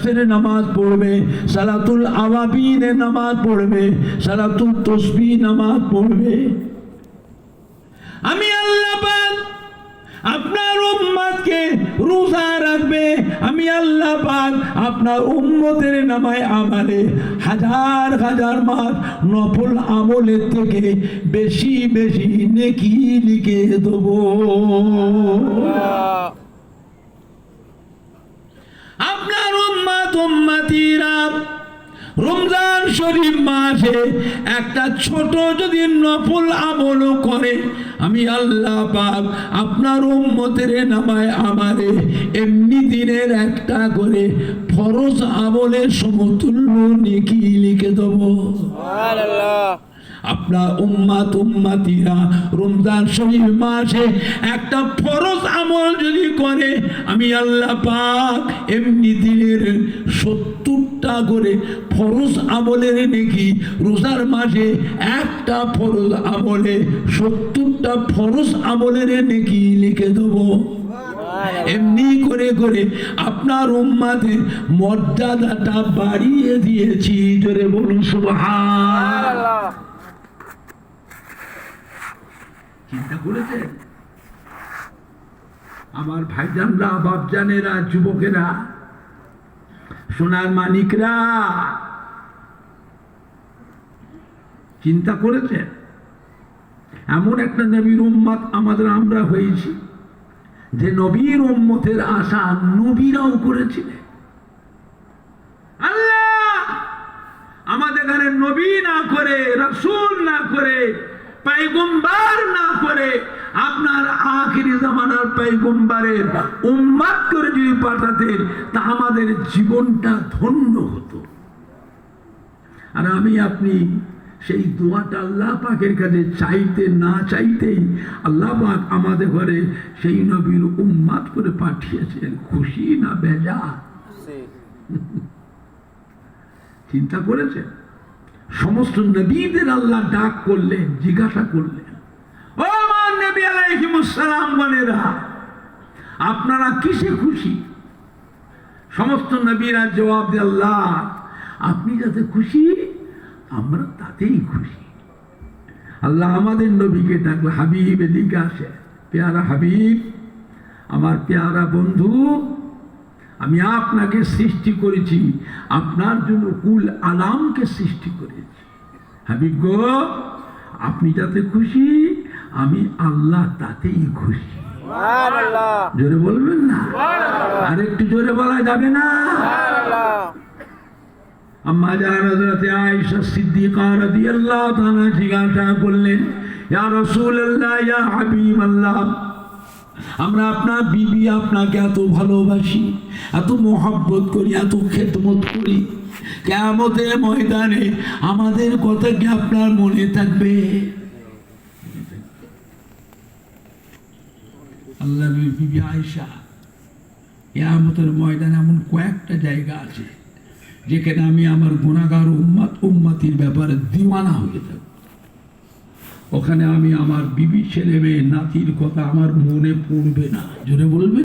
শাস্তের নামাজ পড়বে, সালাতুল আওয়াবিনের নামাজ পড়বে, সালাতুল তসবি নামাজ পড়বে। আমি আল্লাহ আপনার উম্মতকে রোজা রাখবে, আমি আল্লাহ পাক আপনার উম্মতের নামায় আমালে হাজার হাজার মাস নফল আমলের থেকে বেশি বেশি নেকি লিখে দেবো আপনার উম্মাত উম্মাতিরা রমজান শরীফ মাসে একটা ছোট যদি নফল আমল করে, আমি আল্লাহ পাক আপনার উম্মতের নামায় আমারে এমনি দিনের একটা করে ফরজ আমলের সমতুল্য নেকি লিখে দেবো। আপনার উম্মাত উম্মাতিরা রমজান শরীফ মাসে একটা ফরজ আমল যদি করে, আমি আল্লাহ পাক এমনি দিনের সত্তরটা করে ফরজ আমলের নাকি রোজার মাসে একটা ফরজ আমলে সত্তরটা ফরজ আমলের নাকি লিখে দেবো। এমনি করে করে আপনার উম্মাদের মর্যাদাটা বাড়িয়ে দিয়েছি, জোরে বলুন সুবহান চিন্তা করেছেন? আমার ভাইজানরা, বাপজানেরা, যুবকেরা, সোনার মানিকরা চিন্তা করেছেন? এমন একটা নবীর উম্মত আমাদের আমরা হয়েছি, যে নবীর উম্মতের আশা নবীরাও করেছিলেন। আল্লাহ! আমাদের এখানে নবী না করে, রসুল না করে পাইগম্বার না করে আপনার আখিরি জামানার পাইগম্বারের উম্মাদ করে যদি পাঠাতেন তা আমাদের জীবনটা ধন্য হতো। আর আমি আপনি সেই দোয়াটা আল্লাহ পাকের কাছে চাইতে না চাইতেই আল্লাহ পাক আমাদের ঘরে সেই নবীর উম্মাদ করে পাঠিয়েছেন। খুশি না বেজা চিন্তা করেছেন? সমস্ত নবীদের আল্লাহ ডাক করলেন, জিজ্ঞাসা করলেন, ও আমার নবী আলাইহিমুসসালাম গণেরা আপনারা কিসে খুশি? সমস্ত নবীরা জবাব দিয়ে, আল্লাহ, আপনি যাতে খুশি, আমরা তাতেই খুশি। আল্লাহ আমাদের নবীকে ডাকলে, হাবিব, এদিকে আসে। পেয়ারা হাবিব, আমার পেয়ারা বন্ধু আমি আপনাকে সৃষ্টি করেছি। আপনার জন্য কুল আলামকে সৃষ্টি করেছি। হাবিব গো আপনি যাতে খুশি আমি আল্লাহ তাতেই খুশি। জোরে বলবেন না? আর একটু জোরে বলা যাবে না? আম্মা আয়েশা সিদ্দিকা রাদিয়াল্লাহু তাআলা জিজ্ঞাসা করলেন ইয়া রাসূলুল্লাহ ইয়া হাবিবাল্লাহ আমরা আপনার বিবি আপনাকে এত ভালোবাসি, এত মোহাব্বত করি, এত খেদমত করি। কেমতের ময়দানে আমাদের কথা কি আপনার মনে থাকবে? আল্লাহ বিবি আয়সা কেয়ামতের ময়দানে এমন কয়েকটা জায়গা আছে, যেখানে আমি আমার গুণাগার উম্মাত, উম্মাতির ব্যাপারে দিওয়ানা হয়ে থাকব। ওখানে আমি আমার বিবি ছেলে মেয়ে নাতির কথা আমার মনে পড়বে না। জোরে বলবে?